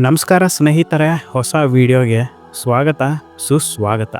ನಮಸ್ಕಾರ ಸ್ನೇಹಿತರೆ, ಹೊಸ ವಿಡಿಯೋಗೆ ಸ್ವಾಗತ, ಸುಸ್ವಾಗತ.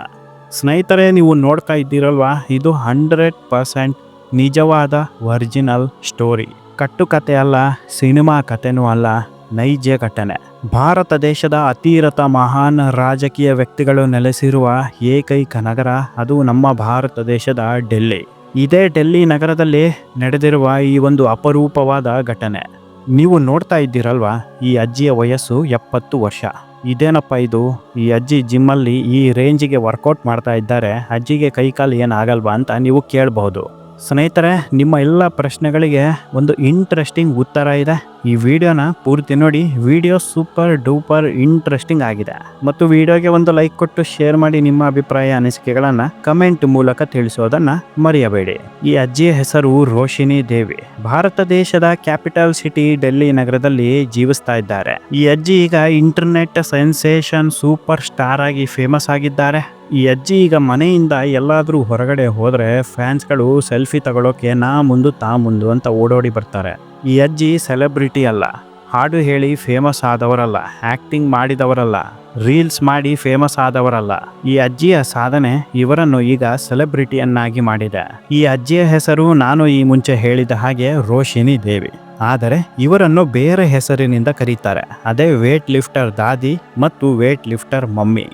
ಸ್ನೇಹಿತರೆ, ನೀವು ನೋಡ್ತಾ ಇದ್ದೀರಲ್ವಾ, ಇದು ಹಂಡ್ರೆಡ್ ಪರ್ಸೆಂಟ್ ನಿಜವಾದ ಒರಿಜಿನಲ್ ಸ್ಟೋರಿ. ಕಟ್ಟುಕತೆ ಅಲ್ಲ, ಸಿನಿಮಾ ಕಥೆನೂ ಅಲ್ಲ, ನೈಜ ಘಟನೆ. ಭಾರತ ದೇಶದ ಅತಿರಥ ಮಹಾನ್ ರಾಜಕೀಯ ವ್ಯಕ್ತಿಗಳು ನೆಲೆಸಿರುವ ಏಕೈಕ ನಗರ, ಅದು ನಮ್ಮ ಭಾರತ ದೇಶದ ಡೆಲ್ಲಿ. ಇದೇ ಡೆಲ್ಲಿ ನಗರದಲ್ಲಿ ನಡೆದಿರುವ ಈ ಒಂದು ಅಪರೂಪವಾದ ಘಟನೆ. ನೀವು ನೋಡ್ತಾ ಇದ್ದೀರಲ್ವಾ? ಈ ಅಜ್ಜಿಯ ವಯಸ್ಸು ಎಪ್ಪತ್ತು ವರ್ಷ. ಇದೇನಪ್ಪ ಇದು? ಈ ಅಜ್ಜಿ ಜಿಮ್ಮಲ್ಲಿ ಈ ರೇಂಜಿಗೆ ವರ್ಕೌಟ್ ಮಾಡ್ತಾ ಇದ್ದಾರೆ. ಅಜ್ಜಿಗೆ ಕೈಕಾಲು ಏನಾಗಲ್ವಾ ಅಂತ ನೀವು ಕೇಳಬಹುದು. ಸ್ನೇಹಿತರೆ, ನಿಮ್ಮ ಎಲ್ಲ ಪ್ರಶ್ನೆಗಳಿಗೆ ಒಂದು ಇಂಟ್ರೆಸ್ಟಿಂಗ್ ಉತ್ತರ ಇದೆ. ಈ ವಿಡಿಯೋನ ಪೂರ್ತಿ ನೋಡಿ. ವಿಡಿಯೋ ಸೂಪರ್ ಡೂಪರ್ ಇಂಟ್ರೆಸ್ಟಿಂಗ್ ಆಗಿದೆ. ಮತ್ತು ವಿಡಿಯೋಗೆ ಒಂದು ಲೈಕ್ ಕೊಟ್ಟು ಶೇರ್ ಮಾಡಿ ನಿಮ್ಮ ಅಭಿಪ್ರಾಯ, ಅನಿಸಿಕೆಗಳನ್ನು ಕಮೆಂಟ್ ಮೂಲಕ ತಿಳಿಸೋದನ್ನ ಮರೆಯಬೇಡಿ. ಈ ಅಜ್ಜಿಯ ಹೆಸರು ರೋಶಿನಿ ದೇವಿ. ಭಾರತ ದೇಶದ ಕ್ಯಾಪಿಟಲ್ ಸಿಟಿ ಡೆಲ್ಲಿ ನಗರದಲ್ಲಿ ಜೀವಿಸ್ತಾ ಇದ್ದಾರೆ. ಈ ಅಜ್ಜಿ ಈಗ ಇಂಟರ್ನೆಟ್ ಸೆನ್ಸೇಷನ್ ಸೂಪರ್ ಸ್ಟಾರ್ ಆಗಿ ಫೇಮಸ್ ಆಗಿದ್ದಾರೆ. ಈ ಅಜ್ಜಿ ಈಗ ಮನೆಯಿಂದ ಎಲ್ಲಾದರೂ ಹೊರಗಡೆ ಹೋದರೆ ಫ್ಯಾನ್ಸ್ಗಳು ಸೆಲ್ಫಿ ತಗೊಳ್ಳೋಕೆ ನಾ ಮುಂದು ತಾ ಮುಂದು ಅಂತ ಓಡೋಡಿ ಬರ್ತಾರೆ. ಈ ಅಜ್ಜಿ ಸೆಲೆಬ್ರಿಟಿ ಅಲ್ಲ. ಹಾಡು ಹೇಳಿ ಫೇಮಸ್ ಆದವರಲ್ಲ ಆ್ಯಕ್ಟಿಂಗ್ ಮಾಡಿದವರಲ್ಲ ರೀಲ್ಸ್ ಮಾಡಿ ಫೇಮಸ್ ಆದವರಲ್ಲ. ಈ ಅಜ್ಜಿಯ ಸಾಧನೆ ಇವರನ್ನು ಈಗ ಸೆಲೆಬ್ರಿಟಿಯನ್ನಾಗಿ ಮಾಡಿದೆ. ಈ ಅಜ್ಜಿಯ ಹೆಸರು ನಾನು ಈ ಮುಂಚೆ ಹೇಳಿದ ಹಾಗೆ ರೋಶಿನಿ ದೇವಿ. ಆದರೆ ಇವರನ್ನು ಬೇರೆ ಹೆಸರಿನಿಂದ ಕರೀತಾರೆ. ಅದೇ ವೇಟ್ ಲಿಫ್ಟರ್ ದಾದಿ ಮತ್ತು ವೇಟ್ ಲಿಫ್ಟರ್ ಮಮ್ಮಿ.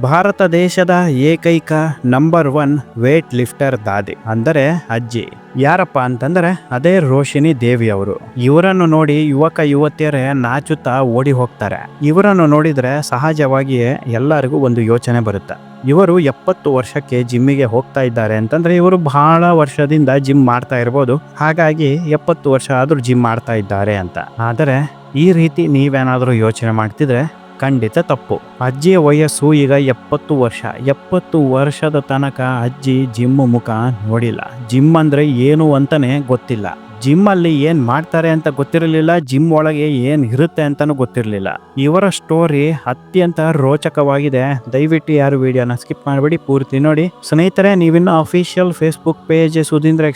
ಭಾರತ ದೇಶದ ಏಕೈಕ ನಂಬರ್ ಒನ್ ವೇಟ್ ಲಿಫ್ಟರ್ ದಾದಿ, ಅಂದರೆ ಅಜ್ಜಿ. ಯಾರಪ್ಪ ಅಂತಂದ್ರೆ ಅದೇ ರೋಶಿನಿ ದೇವಿ ಅವರು ಇವರನ್ನು ನೋಡಿ ಯುವಕ ಯುವತಿಯರೇ ನಾಚುತ್ತಾ ಓಡಿ ಹೋಗ್ತಾರೆ. ಇವರನ್ನು ನೋಡಿದ್ರೆ ಸಹಜವಾಗಿಯೇ ಎಲ್ಲರಿಗೂ ಒಂದು ಯೋಚನೆ ಬರುತ್ತೆ. ಇವರು ಎಪ್ಪತ್ತು ವರ್ಷಕ್ಕೆ ಜಿಮ್ಮಿಗೆ ಹೋಗ್ತಾ ಇದ್ದಾರೆ ಅಂತಂದ್ರೆ ಇವರು ಬಹಳ ವರ್ಷದಿಂದ ಜಿಮ್ ಮಾಡ್ತಾ ಇರ್ಬೋದು. ಹಾಗಾಗಿ ಎಪ್ಪತ್ತು ವರ್ಷ ಆದ್ರೂ ಜಿಮ್ ಮಾಡ್ತಾ ಇದ್ದಾರೆ ಅಂತ. ಆದರೆ ಈ ರೀತಿ ನೀವೇನಾದರೂ ಯೋಚನೆ ಮಾಡ್ತಿದ್ರೆ ಖಂಡಿತ ತಪ್ಪು. ಅಜ್ಜಿಯ ವಯಸ್ಸು ಈಗ ಎಪ್ಪತ್ತು ವರ್ಷ. ಎಪ್ಪತ್ತು ವರ್ಷದ ತನಕ ಅಜ್ಜಿ ಜಿಮ್ ಮುಖ ನೋಡಿಲ್ಲ. ಜಿಮ್ ಅಂದ್ರೆ ಏನು ಅಂತಾನೆ ಗೊತ್ತಿಲ್ಲ. ಜಿಮ್ ಅಲ್ಲಿ ಏನ್ ಮಾಡ್ತಾರೆ ಅಂತ ಗೊತ್ತಿರಲಿಲ್ಲ, ಜಿಮ್ ಒಳಗೆ ಏನ್ ಇರುತ್ತೆ ಅಂತಾನು ಗೊತ್ತಿರಲಿಲ್ಲ. ಇವರ ಸ್ಟೋರಿ ಅತ್ಯಂತ ರೋಚಕವಾಗಿದೆ. ದಯವಿಟ್ಟು ಯಾರು ವಿಡಿಯೋನ ಸ್ಕಿಪ್ ಮಾಡಬೇಡಿ, ಪೂರ್ತಿ ನೋಡಿ. ಸ್ನೇಹಿತರೆ, ನೀವಿನ್ನು ಅಫಿಷಿಯಲ್ ಫೇಸ್ಬುಕ್ ಪೇಜ್ ಸುಧೀಂದ್ರ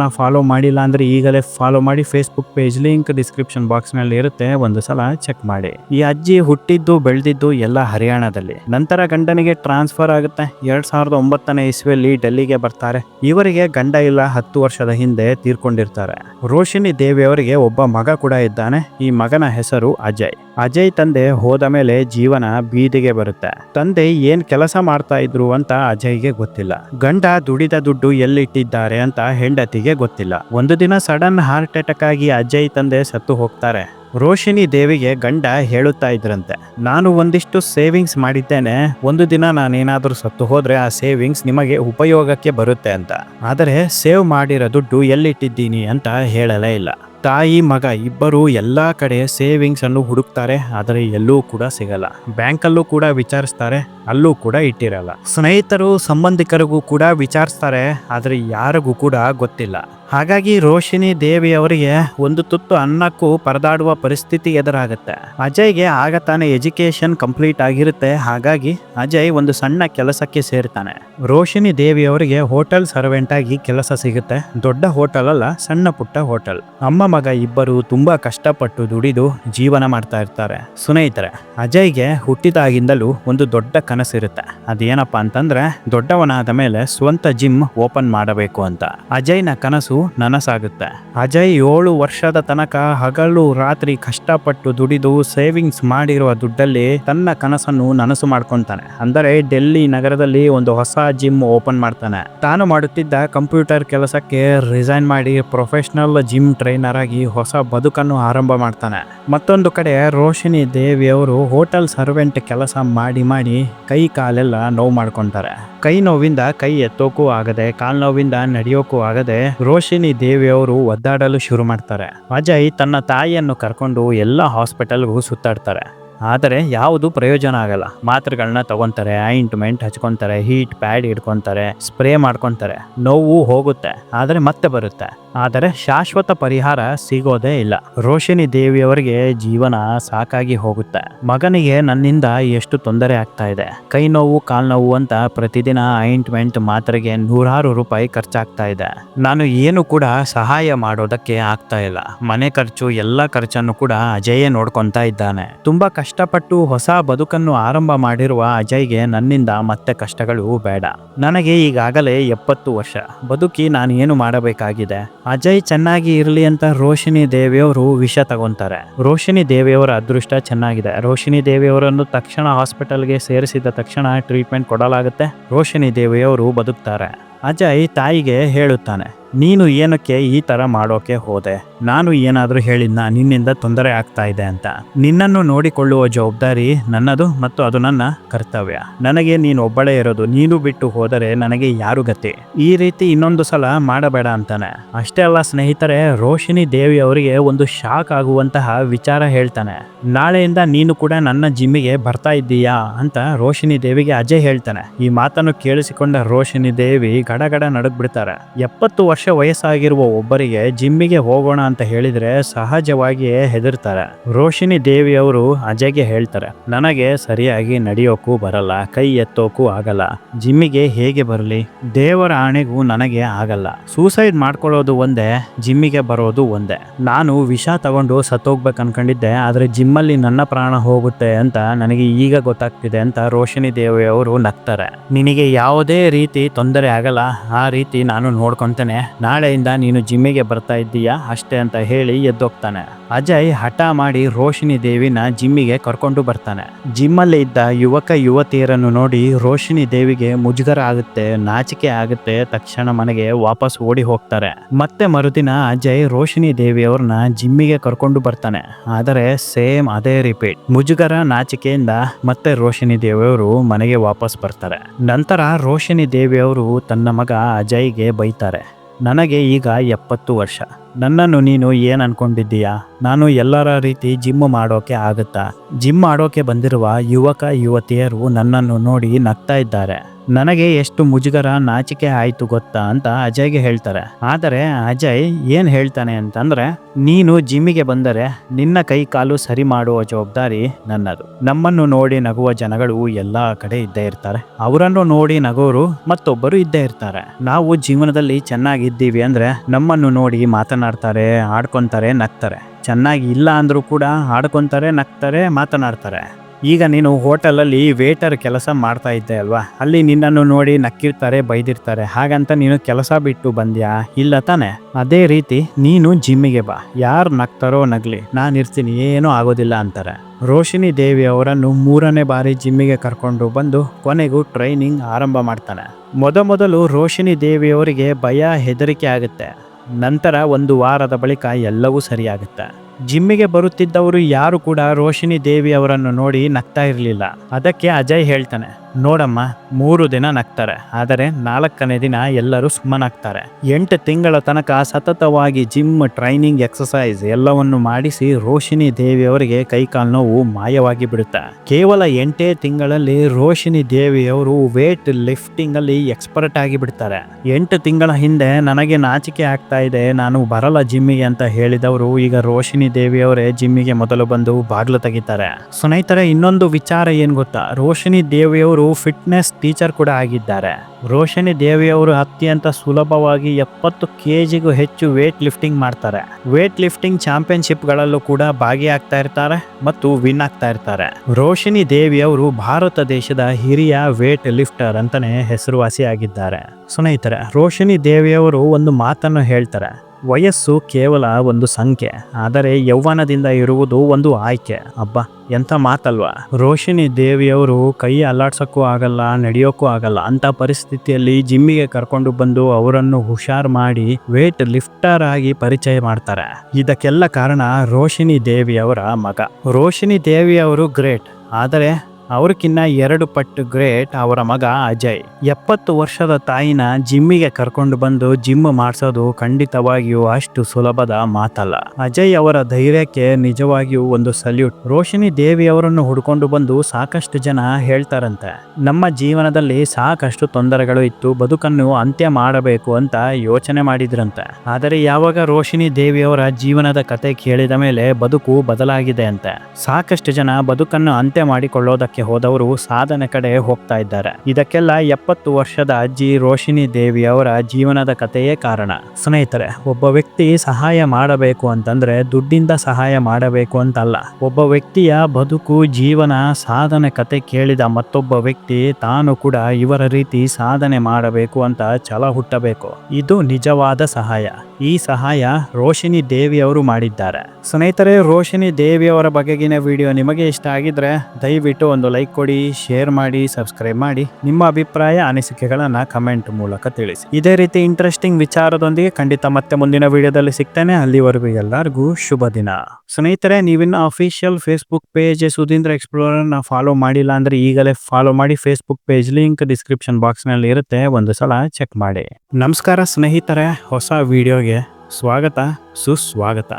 ನ ಫಾಲೋ ಮಾಡಿಲ್ಲ ಅಂದ್ರೆ ಈಗಲೇ ಫಾಲೋ ಮಾಡಿ. ಫೇಸ್ಬುಕ್ ಪೇಜ್ ಲಿಂಕ್ ಡಿಸ್ಕ್ರಿಪ್ಷನ್ ಬಾಕ್ಸ್ನಲ್ಲಿ ಇರುತ್ತೆ. ಒಂದು ಸಲ ಚೆಕ್ ಮಾಡಿ. ಈ ಅಜ್ಜಿ ಹುಟ್ಟಿದ್ದು, ಬೆಳೆದಿದ್ದು ಎಲ್ಲ ಹರಿಯಾಣದಲ್ಲಿ. ನಂತರ ಗಂಡನಿಗೆ ಟ್ರಾನ್ಸ್ಫರ್ ಆಗುತ್ತೆ. ಎರಡ್ ಸಾವಿರದ ಒಂಬತ್ತನೇ ಇಸ್ವಿಯಲ್ಲಿ ಡೆಲ್ಲಿಗೆ ಬರ್ತಾರೆ. ಇವರಿಗೆ ಗಂಡ ಇಲ್ಲ, ಹತ್ತು ವರ್ಷದ ಹಿಂದೆ ತೀರ್ಕೊಂಡಿರ್ತಾರೆ. ರೋಶಿನಿ ದೇವಿಯವರಿಗೆ ಒಬ್ಬ ಮಗ ಕೂಡ ಇದ್ದಾನೆ. ಈ ಮಗನ ಹೆಸರು ಅಜಯ್. ಅಜಯ್ ತಂದೆ ಹೋದ ಮೇಲೆ ಜೀವನ ಬೀದಿಗೆ ಬರುತ್ತೆ. ತಂದೆ ಏನ್ ಕೆಲಸ ಮಾಡ್ತಾ ಇದ್ರು ಅಂತ ಅಜಯ್ಗೆ ಗೊತ್ತಿಲ್ಲ. ಗಂಡ ದುಡಿದ ದುಡ್ಡು ಎಲ್ಲಿಟ್ಟಿದ್ದಾರೆ ಅಂತ ಹೆಂಡತಿಗೆ ಗೊತ್ತಿಲ್ಲ. ಒಂದು ದಿನ ಸಡನ್ ಹಾರ್ಟ್ ಅಟ್ಯಾಕ್ ಆಗಿ ಅಜಯ್ ತಂದೆ ಸತ್ತು ಹೋಗ್ತಾರೆ. ರೋಶಿನಿ ದೇವಿಗೆ ಗಂಡ ಹೇಳುತ್ತಾ ಇದ್ರಂತೆ, ನಾನು ಒಂದಿಷ್ಟು ಸೇವಿಂಗ್ಸ್ ಮಾಡಿದ್ದೇನೆ, ಒಂದು ದಿನ ನಾನೇನಾದರೂ ಸತ್ತು ಹೋದ್ರೆ ಆ ಸೇವಿಂಗ್ಸ್ ನಿಮಗೆ ಉಪಯೋಗಕ್ಕೆ ಬರುತ್ತೆ ಅಂತ. ಆದರೆ ಸೇವ್ ಮಾಡಿರೋ ದುಡ್ಡು ಎಲ್ಲಿಟ್ಟಿದ್ದೀನಿ ಅಂತ ಹೇಳಲೇ ಇಲ್ಲ. ತಾಯಿ, ಮಗ ಇಬ್ಬರು ಎಲ್ಲ ಕಡೆ ಸೇವಿಂಗ್ಸ್ ಅನ್ನು ಹುಡುಕ್ತಾರೆ, ಆದರೆ ಎಲ್ಲೂ ಕೂಡ ಸಿಗಲ್ಲ. ಬ್ಯಾಂಕಲ್ಲೂ ಕೂಡ ವಿಚಾರಿಸ್ತಾರೆ, ಅಲ್ಲೂ ಕೂಡ ಇಟ್ಟಿರಲ್ಲ. ಸ್ನೇಹಿತರು, ಸಂಬಂಧಿಕರಿಗೂ ಕೂಡ ವಿಚಾರಿಸ್ತಾರೆ, ಆದರೆ ಯಾರಿಗೂ ಕೂಡ ಗೊತ್ತಿಲ್ಲ. ಹಾಗಾಗಿ ರೋಶಿನಿ ದೇವಿ ಅವರಿಗೆ ಒಂದು ತುತ್ತು ಅನ್ನಕ್ಕೂ ಪರದಾಡುವ ಪರಿಸ್ಥಿತಿ ಎದುರಾಗುತ್ತೆ. ಅಜಯ್ಗೆ ಆಗ ತಾನೇ ಎಜುಕೇಶನ್ ಕಂಪ್ಲೀಟ್ ಆಗಿರುತ್ತೆ. ಹಾಗಾಗಿ ಅಜಯ್ ಒಂದು ಸಣ್ಣ ಕೆಲಸಕ್ಕೆ ಸೇರ್ತಾನೆ. ರೋಶಿನಿ ದೇವಿ ಅವರಿಗೆ ಹೋಟೆಲ್ ಸರ್ವೆಂಟ್ ಆಗಿ ಕೆಲಸ ಸಿಗುತ್ತೆ. ದೊಡ್ಡ ಹೋಟೆಲ್ ಅಲ್ಲ, ಸಣ್ಣ ಪುಟ್ಟ ಹೋಟೆಲ್. ಅಮ್ಮ ಮಗ ಇಬ್ಬರು ತುಂಬಾ ಕಷ್ಟಪಟ್ಟು ದುಡಿದು ಜೀವನ ಮಾಡ್ತಾ ಇರ್ತಾರೆ. ಸ್ನೇಹಿತರೆ, ಅಜಯ್ಗೆ ಹುಟ್ಟಿದಾಗಿಂದಲೂ ಒಂದು ದೊಡ್ಡ ಕನಸಿರುತ್ತೆ. ಅದೇನಪ್ಪಾ ಅಂತಂದ್ರೆ, ದೊಡ್ಡವನಾದ ಮೇಲೆ ಸ್ವಂತ ಜಿಮ್ ಓಪನ್ ಮಾಡಬೇಕು ಅಂತ. ಅಜಯ್ನ ಕನಸು ನನಸಾಗುತ್ತೆ. ಅಜಯ್ ಏಳು ವರ್ಷದ ತನಕ ಹಗಲು ರಾತ್ರಿ ಕಷ್ಟಪಟ್ಟು ದುಡಿದು ಸೇವಿಂಗ್ಸ್ ಮಾಡಿರುವ ದುಡ್ಡಲ್ಲಿ ತನ್ನ ಕನಸನ್ನು ನನಸು ಮಾಡ್ಕೊಂತಾನೆ. ಅಂದರೆ ಡೆಲ್ಲಿ ನಗರದಲ್ಲಿ ಒಂದು ಹೊಸ ಜಿಮ್ ಓಪನ್ ಮಾಡ್ತಾನೆ. ತಾನು ಮಾಡುತ್ತಿದ್ದ ಕಂಪ್ಯೂಟರ್ ಕೆಲಸಕ್ಕೆ ರಿಸೈನ್ ಮಾಡಿ ಪ್ರೊಫೆಷನಲ್ ಜಿಮ್ ಟ್ರೈನರ್ ಆಗಿ ಹೊಸ ಬದುಕನ್ನು ಆರಂಭ ಮಾಡ್ತಾನೆ. ಮತ್ತೊಂದು ಕಡೆ ರೋಶಿನಿ ದೇವಿ ಅವರು ಹೋಟೆಲ್ ಸರ್ವೆಂಟ್ ಕೆಲಸ ಮಾಡಿ ಮಾಡಿ ಕೈ ಕಾಲೆಲ್ಲ ನೋವು ಮಾಡ್ಕೊಂತಾರೆ. ಕೈ ನೋವಿಂದ ಕೈ ಎತ್ತೋಕೂ ಆಗದೆ ಕಾಲ್ ನೋವಿಂದ ನಡೆಯೋಕ್ಕೂ ಆಗದೆ ರೋಶಿನಿ ದೇವಿ ಅವರು ಒದ್ದಾಡಲು ಶುರು ಮಾಡ್ತಾರೆ. ಅಜಯ್ ತನ್ನ ತಾಯಿಯನ್ನು ಕರ್ಕೊಂಡು ಎಲ್ಲ ಹಾಸ್ಪಿಟಲ್ಗೂ ಸುತ್ತಾಡ್ತಾರೆ. ಆದರೆ ಯಾವುದು ಪ್ರಯೋಜನ ಆಗಲ್ಲ. ಮಾತ್ರೆಗಳನ್ನ ತಗೊಂತಾರೆ ಆಯಿಂಟ್ಮೆಂಟ್ ಹಚ್ಕೊಂತಾರೆ ಹೀಟ್ ಪ್ಯಾಡ್ ಹಿಡ್ಕೊಂತಾರೆ ಸ್ಪ್ರೇ ಮಾಡ್ಕೊಂತಾರೆ. ನೋವು ಹೋಗುತ್ತೆ, ಆದರೆ ಮತ್ತೆ ಬರುತ್ತೆ. ಆದರೆ ಶಾಶ್ವತ ಪರಿಹಾರ ಸಿಗೋದೇ ಇಲ್ಲ. ರೋಶಿನಿ ದೇವಿಯವರಿಗೆ ಜೀವನ ಸಾಕಾಗಿ ಹೋಗುತ್ತೆ. ಮಗನಿಗೆ ನನ್ನಿಂದ ಎಷ್ಟು ತೊಂದರೆ ಆಗ್ತಾ ಇದೆ? ಕೈ ನೋವು ಕಾಲ್ ನೋವು ಅಂತ ಪ್ರತಿದಿನ ಅಯಿಂಟ್ಮೆಂಟ್ ಮಾತ್ರೆಗೆ ನೂರಾರು ರೂಪಾಯಿ ಖರ್ಚಾಗ್ತಾ ಇದೆ. ನಾನು ಏನು ಕೂಡ ಸಹಾಯ ಮಾಡೋದಕ್ಕೆ ಆಗ್ತಾ ಇಲ್ಲ. ಮನೆ ಖರ್ಚು, ಎಲ್ಲ ಖರ್ಚನ್ನು ಕೂಡ ಅಜಯೇ ನೋಡ್ಕೊಂತಾ ಇದ್ದಾನೆ. ತುಂಬಾ ಕಷ್ಟಪಟ್ಟು ಹೊಸ ಬದುಕನ್ನು ಆರಂಭ ಮಾಡಿರುವ ಅಜಯ್ಗೆ ನನ್ನಿಂದ ಮತ್ತೆ ಕಷ್ಟಗಳು ಬೇಡ. ನನಗೆ ಈಗಾಗಲೇ ಎಪ್ಪತ್ತು ವರ್ಷ. ಬದುಕಿ ನಾನು ಏನು ಮಾಡಬೇಕಾಗಿದೆ? ಅಜಯ್ ಚೆನ್ನಾಗಿ ಇರಲಿ ಅಂತ ರೋಶಿನಿ ದೇವಿಯವರು ವಿಷ ತಗೊಂತಾರೆ. ರೋಶಿನಿ ದೇವಿಯವರ ಅದೃಷ್ಟ ಚೆನ್ನಾಗಿದೆ. ರೋಶಿನಿ ದೇವಿಯವರನ್ನು ತಕ್ಷಣ ಹಾಸ್ಪಿಟಲ್ಗೆ ಸೇರಿಸಿದ ತಕ್ಷಣ ಟ್ರೀಟ್ಮೆಂಟ್ ಕೊಡಲಾಗುತ್ತೆ. ರೋಶಿನಿ ದೇವಿಯವರು ಬದುಕ್ತಾರೆ. ಅಜಯ್ ತಾಯಿಗೆ ಹೇಳುತ್ತಾನೆ ನೀನು ಏನಕ್ಕೆ ಈ ತರ ಮಾಡೋಕೆ ಹೋದೆ? ನಾನು ಏನಾದರೂ ಹೇಳಿದ್ನ? ನಿನ್ನಿಂದ ತೊಂದರೆ ಆಗ್ತಾ ಇದೆ ಅಂತ. ನಿನ್ನನ್ನು ನೋಡಿಕೊಳ್ಳುವ ಜವಾಬ್ದಾರಿ ನನ್ನದು ಮತ್ತು ಅದು ನನ್ನ ಕರ್ತವ್ಯ. ನನಗೆ ನೀನು ಒಬ್ಬಳೇ ಇರೋದು. ನೀನು ಬಿಟ್ಟು ಹೋದರೆ ನನಗೆ ಯಾರು ಗತಿ? ಈ ರೀತಿ ಇನ್ನೊಂದು ಸಲ ಮಾಡಬೇಡ ಅಂತಾನೆ. ಅಷ್ಟೇ ಅಲ್ಲ ಸ್ನೇಹಿತರೆ ರೋಶಿನಿ ದೇವಿ ಅವರಿಗೆ ಒಂದು ಶಾಕ್ ಆಗುವಂತಹ ವಿಚಾರ ಹೇಳ್ತಾನೆ. ನಾಳೆಯಿಂದ ನೀನು ಕೂಡ ನನ್ನ ಜಿಮ್ಮಿಗೆ ಬರ್ತಾ ಇದ್ದೀಯಾ ಅಂತ ರೋಶಿನಿ ದೇವಿಗೆ ಅಜಯ್ ಹೇಳ್ತಾನೆ. ಈ ಮಾತನ್ನು ಕೇಳಿಸಿಕೊಂಡ ರೋಶಿನಿ ದೇವಿ ಗಡಗಡ ನಡಗ್ಬಿಡ್ತಾರೆ. ಎಪ್ಪತ್ತು ವರ್ಷ ವಯಸ್ಸಾಗಿರುವ ಒಬ್ಬರಿಗೆ ಜಿಮ್ಮಿಗೆ ಹೋಗೋಣ ಅಂತ ಹೇಳಿದ್ರೆ ಸಹಜವಾಗಿಯೇ ಹೆದರ್ತಾರೆ. ರೋಶಿನಿ ದೇವಿ ಅವರು ಅಜಯ್ಗೆ ಹೇಳ್ತಾರೆ, ನನಗೆ ಸರಿಯಾಗಿ ನಡೆಯೋಕ್ಕೂ ಬರಲ್ಲ, ಕೈ ಎತ್ತೋಕ್ಕೂ ಆಗಲ್ಲ. ಜಿಮ್ಮಿಗೆ ಹೇಗೆ ಬರಲಿ? ದೇವರ ಆಣೆಗೂ ನನಗೆ ಆಗಲ್ಲ. ಸೂಸೈಡ್ ಮಾಡ್ಕೊಳ್ಳೋದು ಒಂದೇ, ಜಿಮ್ಮಿಗೆ ಬರೋದು ಒಂದೇ. ನಾನು ವಿಷ ತಗೊಂಡು ಸತ್ತೋಗ್ಬೇಕು ಅನ್ಕೊಂಡಿದ್ದೆ, ಆದ್ರೆ ಜಿಮ್ಮಲ್ಲಿ ನನ್ನ ಪ್ರಾಣ ಹೋಗುತ್ತೆ ಅಂತ ನನಗೆ ಈಗ ಗೊತ್ತಾಗ್ತಿದೆ ಅಂತ ರೋಶಿನಿ ದೇವಿ ಅವರು ನಗ್ತಾರೆ. ನಿನಗೆ ಯಾವುದೇ ರೀತಿ ತೊಂದರೆ ಆಗಲ್ಲ, ಆ ರೀತಿ ನಾನು ನೋಡ್ಕೊಂತೇನೆ. ನಾಳೆಯಿಂದ ನೀನು ಜಿಮ್ಮಿಗೆ ಬರ್ತಾ ಇದ್ದೀಯಾ? ಅಷ್ಟೇ ಅಂತ ಹೇಳಿ ಎದ್ದೋಗ್ತಾನೆ. ಅಜಯ್ ಹಠ ಮಾಡಿ ರೋಶಿನಿ ದೇವಿನ ಜಿಮ್ಮಿಗೆ ಕರ್ಕೊಂಡು ಬರ್ತಾನೆ. ಜಿಮ್ಮಲ್ಲಿ ಇದ್ದ ಯುವಕ ಯುವತಿಯರನ್ನು ನೋಡಿ ರೋಶಿನಿ ದೇವಿಗೆ ಮುಜುಗರ ಆಗುತ್ತೆ, ನಾಚಿಕೆ ಆಗುತ್ತೆ, ತಕ್ಷಣ ಮನೆಗೆ ವಾಪಸ್ ಓಡಿ ಹೋಗ್ತಾರೆ. ಮತ್ತೆ ಮರುದಿನ ಅಜಯ್ ರೋಶಿನಿ ದೇವಿಯವ್ರನ್ನ ಜಿಮ್ಮಿಗೆ ಕರ್ಕೊಂಡು ಬರ್ತಾನೆ. ಆದರೆ ಸೇಮ್ ಅದೇ ರಿಪೀಟ್. ಮುಜುಗರ, ನಾಚಿಕೆಯಿಂದ ಮತ್ತೆ ರೋಶಿನಿ ದೇವಿಯವರು ಮನೆಗೆ ವಾಪಸ್ ಬರ್ತಾರೆ. ನಂತರ ರೋಶಿನಿ ದೇವಿಯವರು ತನ್ನ ಮಗ ಅಜಯ್ಗೆ ಬೈತಾರೆ. ನನಗೆ ಈಗ ಎಪ್ಪತ್ತು ವರ್ಷ. ನನ್ನನ್ನು ನೀನು ಏನು ಅನ್ಕೊಂಡಿದ್ದೀಯಾ? ನಾನು ಎಲ್ಲರ ರೀತಿ ಜಿಮ್ ಮಾಡೋಕೆ ಆಗುತ್ತಾ? ಜಿಮ್ ಮಾಡೋಕೆ ಬಂದಿರುವ ಯುವಕ, ಯುವತಿಯರು ನನ್ನನ್ನು ನೋಡಿ ನಗ್ತಾ ಇದ್ದಾರೆ. ನನಗೆ ಎಷ್ಟು ಮುಜುಗರ ನಾಚಿಕೆ ಆಯಿತು ಗೊತ್ತಾ ಅಂತ ಅಜಯ್ಗೆ ಹೇಳ್ತಾರೆ. ಆದರೆ ಅಜಯ್ ಏನು ಹೇಳ್ತಾನೆ ಅಂತಂದ್ರೆ, ನೀನು ಜಿಮ್ಮಿಗೆ ಬಂದರೆ ನಿನ್ನ ಕೈ ಕಾಲು ಸರಿ ಮಾಡುವ ಜವಾಬ್ದಾರಿ ನನ್ನದು. ನಮ್ಮನ್ನು ನೋಡಿ ನಗುವ ಜನಗಳು ಎಲ್ಲ ಕಡೆ ಇದ್ದೇ ಇರ್ತಾರೆ. ಅವರನ್ನು ನೋಡಿ ನಗೋರು ಮತ್ತೊಬ್ಬರು ಇದ್ದೇ ಇರ್ತಾರೆ. ನಾವು ಜೀವನದಲ್ಲಿ ಚೆನ್ನಾಗಿದ್ದೀವಿ ಅಂದ್ರೆ ನಮ್ಮನ್ನು ನೋಡಿ ಮಾತನಾಡ್ತಾರೆ, ಆಡ್ಕೊಂತಾರೆ, ನಗ್ತಾರೆ. ಚೆನ್ನಾಗಿ ಇಲ್ಲ ಅಂದ್ರೂ ಕೂಡ ಆಡ್ಕೊಂತಾರೆ, ನಗ್ತಾರೆ, ಮಾತನಾಡ್ತಾರೆ. ಈಗ ನೀನು ಹೋಟೆಲಲ್ಲಿ ವೇಟರ್ ಕೆಲಸ ಮಾಡ್ತಾ ಇದ್ದೆ ಅಲ್ವಾ? ಅಲ್ಲಿ ನಿನ್ನನ್ನು ನೋಡಿ ನಕ್ಕಿರ್ತಾರೆ, ಬೈದಿರ್ತಾರೆ. ಹಾಗಂತ ನೀನು ಕೆಲಸ ಬಿಟ್ಟು ಬಂದ್ಯಾ? ಇಲ್ಲ ತಾನೆ. ಅದೇ ರೀತಿ ನೀನು ಜಿಮ್ಮಿಗೆ ಬಾ. ಯಾರು ನಗ್ತಾರೋ ನಗ್ಲಿ. ನಾನು ಇರ್ತೀನಿ ಏನೂ ಆಗೋದಿಲ್ಲ ಅಂತಾರೆ. ರೋಶಿನಿ ದೇವಿ ಅವರನ್ನು ಮೂರನೇ ಬಾರಿ ಜಿಮ್ಮಿಗೆ ಕರ್ಕೊಂಡು ಬಂದು ಕೊನೆಗೂ ಟ್ರೈನಿಂಗ್ ಆರಂಭ ಮಾಡ್ತಾನೆ. ಮೊದಮೊದಲು ರೋಶಿನಿ ದೇವಿಯವರಿಗೆ ಭಯ ಹೆದರಿಕೆ ಆಗುತ್ತೆ. ನಂತರ ಒಂದು ವಾರದ ಬಳಿಕ ಎಲ್ಲವೂ ಸರಿಯಾಗುತ್ತೆ. ಜಿಮ್ಮಿಗೆ ಬರುತ್ತಿದ್ದವರು ಯಾರು ಕೂಡ ರೋಶಿನಿ ದೇವಿ ಅವರನ್ನು ನೋಡಿ ನಗ್ತಾ ಇರಲಿಲ್ಲ. ಅದಕ್ಕೆ ಅಜಯ್ ಹೇಳ್ತಾನೆ ನೋಡಮ್ಮ, ಮೂರು ದಿನ ನಗ್ತಾರೆ, ಆದರೆ ನಾಲ್ಕನೇ ದಿನ ಎಲ್ಲರೂ ಸುಮ್ಮನಾಗ್ತಾರೆ. ಎಂಟು ತಿಂಗಳ ತನಕ ಸತತವಾಗಿ ಜಿಮ್, ಟ್ರೈನಿಂಗ್ ಎಕ್ಸಸೈಸ್ ಎಲ್ಲವನ್ನು ಮಾಡಿಸಿ ರೋಶಿನಿ ದೇವಿಯವರಿಗೆ ಕೈಕಾಲು ನೋವು ಮಾಯವಾಗಿ ಬಿಡುತ್ತೆ. ಕೇವಲ ಎಂಟೇ ತಿಂಗಳಲ್ಲಿ ರೋಶಿನಿ ದೇವಿಯವರು ವೇಟ್ ಲಿಫ್ಟಿಂಗ್ ಅಲ್ಲಿ ಎಕ್ಸ್ಪರ್ಟ್ ಆಗಿ ಬಿಡ್ತಾರೆ. ಎಂಟು ತಿಂಗಳ ಹಿಂದೆ ನನಗೆ ನಾಚಿಕೆ ಆಗ್ತಾ ಇದೆ, ನಾನು ಬರಲ್ಲ ಜಿಮ್ಮಿಗೆ ಅಂತ ಹೇಳಿದವರು ಈಗ ರೋಶಿನಿ ದೇವಿಯವರೇ ಜಿಮ್ಮಿಗೆ ಮೊದಲು ಬಂದು ಬಾಗ್ಲು ತೆಗಿತಾರೆ. ಸ್ನೇಹಿತರೆ, ಇನ್ನೊಂದು ವಿಚಾರ ಏನ್ ಗೊತ್ತಾ? ರೋಶಿನಿ ದೇವಿಯವರು ಫಿಟ್ನೆಸ್ ಟೀಚರ್ ಕೂಡ ಆಗಿದ್ದಾರೆ. ರೋಷನಿ ದೇವಿಯವರು ಅತ್ಯಂತ ಸುಲಭವಾಗಿ ಎಪ್ಪತ್ತು ಕೆಜಿಗೂ ಹೆಚ್ಚು ವೇಟ್ ಲಿಫ್ಟಿಂಗ್ ಮಾಡ್ತಾರೆ. ವೇಟ್ ಲಿಫ್ಟಿಂಗ್ ಚಾಂಪಿಯನ್ಶಿಪ್ಗಳಲ್ಲೂ ಕೂಡ ಭಾಗಿಯಾಗ್ತಾ ಇರ್ತಾರೆ ಮತ್ತು ವಿನ್ ಆಗ್ತಾ ಇರ್ತಾರೆ. ರೋಶಿನಿ ದೇವಿಯವರು ಭಾರತ ದೇಶದ ಹಿರಿಯ ವೇಟ್ ಲಿಫ್ಟರ್ ಅಂತಾನೆ ಹೆಸರುವಾಸಿಯಾಗಿದ್ದಾರೆ. ಸ್ನೇಹಿತರೆ ರೋಶಿನಿ ದೇವಿಯವರು ಒಂದು ಮಾತನ್ನು ಹೇಳ್ತಾರೆ. ವಯಸ್ಸು ಕೇವಲ ಒಂದು ಸಂಖ್ಯೆ, ಆದರೆ ಯೌವನದಿಂದ ಇರುವುದು ಒಂದು ಆಯ್ಕೆ. ಅಬ್ಬ, ಎಂಥ ಮಾತಲ್ವಾ? ರೋಶಿನಿ ದೇವಿಯವರು ಕೈ ಅಲ್ಲಾಡ್ಸೋಕ್ಕೂ ಆಗಲ್ಲ, ನಡೆಯೋಕ್ಕೂ ಆಗಲ್ಲ ಅಂತ ಪರಿಸ್ಥಿತಿಯಲ್ಲಿ ಜಿಮ್ಮಿಗೆ ಕರ್ಕೊಂಡು ಬಂದು ಅವರನ್ನು ಹುಷಾರ್ ಮಾಡಿ ವೇಟ್ ಲಿಫ್ಟರ್ ಆಗಿ ಪರಿಚಯ ಮಾಡ್ತಾರೆ. ಇದಕ್ಕೆಲ್ಲ ಕಾರಣ ರೋಶಿನಿ ದೇವಿಯವರ ಮಗ. ರೋಶಿನಿ ದೇವಿಯವರು ಗ್ರೇಟ್, ಆದರೆ ಅವ್ರಕ್ಕಿನ್ನ ಎರಡು ಪಟ್ಟು ಗ್ರೇಟ್ ಅವರ ಮಗ ಅಜಯ್. ಎಪ್ಪತ್ತು ವರ್ಷದ ತಾಯಿನ ಜಿಮ್ಮಿಗೆ ಕರ್ಕೊಂಡು ಬಂದು ಜಿಮ್ ಮಾಡಿಸೋದು ಖಂಡಿತವಾಗಿಯೂ ಅಷ್ಟು ಸುಲಭದ ಮಾತಲ್ಲ. ಅಜಯ್ ಅವರ ಧೈರ್ಯಕ್ಕೆ ನಿಜವಾಗಿಯೂ ಒಂದು ಸಲ್ಯೂಟ್. ರೋಶಿನಿ ದೇವಿ ಅವರನ್ನು ಹುಡ್ಕೊಂಡು ಬಂದು ಸಾಕಷ್ಟು ಜನ ಹೇಳ್ತಾರಂತೆ. ನಮ್ಮ ಜೀವನದಲ್ಲಿ ಸಾಕಷ್ಟು ತೊಂದರೆಗಳು ಇತ್ತು, ಬದುಕನ್ನು ಅಂತ್ಯ ಮಾಡಬೇಕು ಅಂತ ಯೋಚನೆ ಮಾಡಿದ್ರಂತೆ. ಆದರೆ ಯಾವಾಗ ರೋಶಿನಿ ದೇವಿಯವರ ಜೀವನದ ಕತೆ ಕೇಳಿದ ಮೇಲೆ ಬದುಕು ಬದಲಾಗಿದೆ ಅಂತೆ. ಸಾಕಷ್ಟು ಜನ ಬದುಕನ್ನು ಅಂತ್ಯ ಮಾಡಿಕೊಳ್ಳೋದಕ್ಕೆ ಹೋದವರು ಸಾಧನೆ ಕಡೆ ಹೋಗ್ತಾ ಇದ್ದಾರೆ. ಇದಕ್ಕೆಲ್ಲ ಎಪ್ಪತ್ತು ವರ್ಷದ ಅಜ್ಜಿ ರೋಶಿನಿ ದೇವಿ ಅವರ ಜೀವನದ ಕಥೆಯೇ ಕಾರಣ. ಸ್ನೇಹಿತರೆ, ಒಬ್ಬ ವ್ಯಕ್ತಿ ಸಹಾಯ ಮಾಡಬೇಕು ಅಂತಂದ್ರೆ ದುಡ್ಡಿಂದ ಸಹಾಯ ಮಾಡಬೇಕು ಅಂತಲ್ಲ. ಒಬ್ಬ ವ್ಯಕ್ತಿಯ ಬದುಕು, ಜೀವನ, ಸಾಧನೆ ಕತೆ ಕೇಳಿದ ಮತ್ತೊಬ್ಬ ವ್ಯಕ್ತಿ ತಾನು ಕೂಡ ಇವರ ರೀತಿ ಸಾಧನೆ ಮಾಡಬೇಕು ಅಂತ ಛಲ ಹುಟ್ಟಬೇಕು. ಇದು ನಿಜವಾದ ಸಹಾಯ. ಈ ಸಹಾಯ ರೋಶಿನಿ ದೇವಿ ಅವರು ಮಾಡಿದ್ದಾರೆ. ಸ್ನೇಹಿತರೆ ರೋಶಿನಿ ದೇವಿ ಅವರ ಬಗೆಗಿನ ವಿಡಿಯೋ ನಿಮಗೆ ಇಷ್ಟ ಆಗಿದ್ರೆ ದಯವಿಟ್ಟು ಒಂದು ಲೈಕ್ ಕೊಡಿ ಶೇರ್ ಮಾಡಿ ಸಬ್ಸ್ಕ್ರೈಬ್ ಮಾಡಿ. ನಿಮ್ಮ ಅಭಿಪ್ರಾಯ, ಅನಿಸಿಕೆಗಳನ್ನು ಕಮೆಂಟ್ ಮೂಲಕ ತಿಳಿಸಿ. ಇದೇ ರೀತಿ ಇಂಟ್ರೆಸ್ಟಿಂಗ್ ವಿಚಾರದೊಂದಿಗೆ ಖಂಡಿತ ಮತ್ತೆ ಮುಂದಿನ ವಿಡಿಯೋದಲ್ಲಿ ಸಿಗ್ತೇನೆ. ಅಲ್ಲಿವರೆಗೂ ಎಲ್ಲರಿಗೂ ಶುಭ ದಿನ. ಸ್ನೇಹಿತರೆ, ನೀವಿನ್ನ ಅಫಿಷಿಯಲ್ ಫೇಸ್ಬುಕ್ ಪೇಜ್ ಸುಧೀಂದ್ರ ಎಕ್ಸ್ಪ್ಲೋರರ್ನ ಫಾಲೋ ಮಾಡಿಲ್ಲ ಅಂದ್ರೆ ಈಗಲೇ ಫಾಲೋ ಮಾಡಿ. ಫೇಸ್ಬುಕ್ ಪೇಜ್ ಲಿಂಕ್ ಡಿಸ್ಕ್ರಿಪ್ಷನ್ ಬಾಕ್ಸ್ನಲ್ಲಿ ಇರುತ್ತೆ. ಒಂದು ಸಲ ಚೆಕ್ ಮಾಡಿ. ನಮಸ್ಕಾರ ಸ್ನೇಹಿತರೆ. ಹೊಸ ವಿಡಿಯೋಗೆ ಸ್ವಾಗತ, ಸುಸ್ವಾಗತ.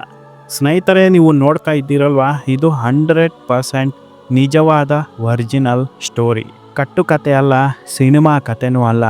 ಸ್ನೇಹಿತರೆ, ನೀವು ನೋಡ್ತಾ ಇದ್ದೀರಲ್ವಾ? ಇದು ಹಂಡ್ರೆಡ್ ಪರ್ಸೆಂಟ್ ನಿಜವಾದ ಒರಿಜಿನಲ್ ಸ್ಟೋರಿ. ಕಟ್ಟುಕತೆ ಅಲ್ಲ ಸಿನಿಮಾ ಕಥೆನೂ ಅಲ್ಲ,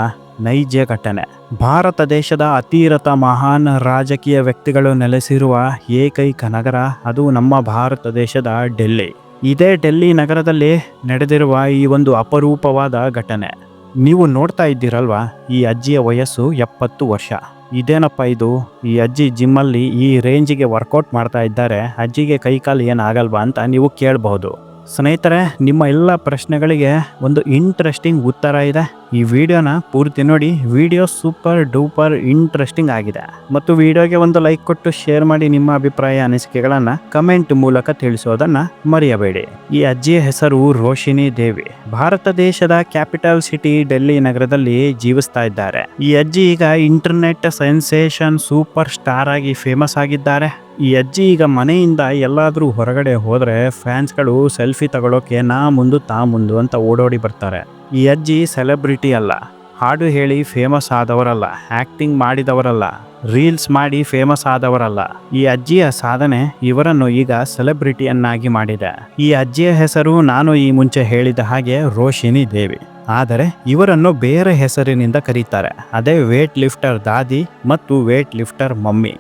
ನೈಜ ಘಟನೆ. ಭಾರತ ದೇಶದ ಅತಿರತ ಮಹಾನ್ ರಾಜಕೀಯ ವ್ಯಕ್ತಿಗಳು ನೆಲೆಸಿರುವ ಏಕೈಕ ನಗರ ಅದು ನಮ್ಮ ಭಾರತ ದೇಶದ ಡೆಲ್ಲಿ. ಇದೇ ಡೆಲ್ಲಿ ನಗರದಲ್ಲಿ ನಡೆದಿರುವ ಈ ಒಂದು ಅಪರೂಪವಾದ ಘಟನೆ. ನೀವು ನೋಡ್ತಾ ಇದ್ದೀರಲ್ವಾ, ಈ ಅಜ್ಜಿಯ ವಯಸ್ಸು ಎಪ್ಪತ್ತು ವರ್ಷ. ಇದೇನಪ್ಪ ಇದು? ಈ ಅಜ್ಜಿ ಜಿಮ್ಮಲ್ಲಿ ಈ ರೇಂಜಿಗೆ ವರ್ಕೌಟ್ ಮಾಡ್ತಾ ಇದ್ದಾರೆ, ಅಜ್ಜಿಗೆ ಕೈಕಾಲು ಏನಾಗಲ್ವಾ ಅಂತ ನೀವು ಕೇಳಬಹುದು. ಸ್ನೇಹಿತರೆ ನಿಮ್ಮ ಎಲ್ಲ ಪ್ರಶ್ನೆಗಳಿಗೆ ಒಂದು ಇಂಟ್ರೆಸ್ಟಿಂಗ್ ಉತ್ತರ ಇದೆ. ಈ ವಿಡಿಯೋನ ಪೂರ್ತಿ ನೋಡಿ. ವಿಡಿಯೋ ಸೂಪರ್ ಡೂಪರ್ ಇಂಟ್ರೆಸ್ಟಿಂಗ್ ಆಗಿದೆ. ಮತ್ತು ವಿಡಿಯೋಗೆ ಒಂದು ಲೈಕ್ ಕೊಟ್ಟು ಶೇರ್ ಮಾಡಿ ನಿಮ್ಮ ಅಭಿಪ್ರಾಯ ಅನಿಸಿಕೆಗಳನ್ನ ಕಮೆಂಟ್ ಮೂಲಕ ತಿಳಿಸೋದನ್ನ ಮರೆಯಬೇಡಿ. ಈ ಅಜ್ಜಿಯ ಹೆಸರು ರೋಶಿನಿ ದೇವಿ. ಭಾರತ ದೇಶದ ಕ್ಯಾಪಿಟಲ್ ಸಿಟಿ ಡೆಲ್ಲಿ ನಗರದಲ್ಲಿ ಜೀವಿಸ್ತಾ ಇದ್ದಾರೆ. ಈ ಅಜ್ಜಿ ಈಗ ಇಂಟರ್ನೆಟ್ ಸೆನ್ಸೇಷನ್ ಸೂಪರ್ ಸ್ಟಾರ್ ಆಗಿ ಫೇಮಸ್ ಆಗಿದ್ದಾರೆ. ಈ ಅಜ್ಜಿ ಈಗ ಮನೆಯಿಂದ ಎಲ್ಲಾದರೂ ಹೊರಗಡೆ ಹೋದ್ರೆ ಫ್ಯಾನ್ಸ್ಗಳು ಸೆಲ್ಫಿ ತಗೊಳ್ಳೋಕೆ ನಾ ಮುಂದು ತಾ ಮುಂದು ಅಂತ ಓಡೋಡಿ ಬರ್ತಾರೆ. ಈ ಅಜ್ಜಿ ಸೆಲೆಬ್ರಿಟಿ ಅಲ್ಲ. ಹಾಡು ಹೇಳಿ ಫೇಮಸ್ ಆದವರಲ್ಲ ಆ್ಯಕ್ಟಿಂಗ್ ಮಾಡಿದವರಲ್ಲ ರೀಲ್ಸ್ ಮಾಡಿ ಫೇಮಸ್ ಆದವರಲ್ಲ. ಈ ಅಜ್ಜಿಯ ಸಾಧನೆ ಇವರನ್ನು ಈಗ ಸೆಲೆಬ್ರಿಟಿಯನ್ನಾಗಿ ಮಾಡಿದೆ. ಈ ಅಜ್ಜಿಯ ಹೆಸರು ನಾನು ಈ ಮುಂಚೆ ಹೇಳಿದ ಹಾಗೆ ರೋಶಿನಿ ದೇವಿ. ಆದರೆ ಇವರನ್ನು ಬೇರೆ ಹೆಸರಿನಿಂದ ಕರೀತಾರೆ. ಅದೇ ವೇಟ್ ಲಿಫ್ಟರ್ ದಾದಿ ಮತ್ತು ವೇಟ್ ಲಿಫ್ಟರ್ ಮಮ್ಮಿ.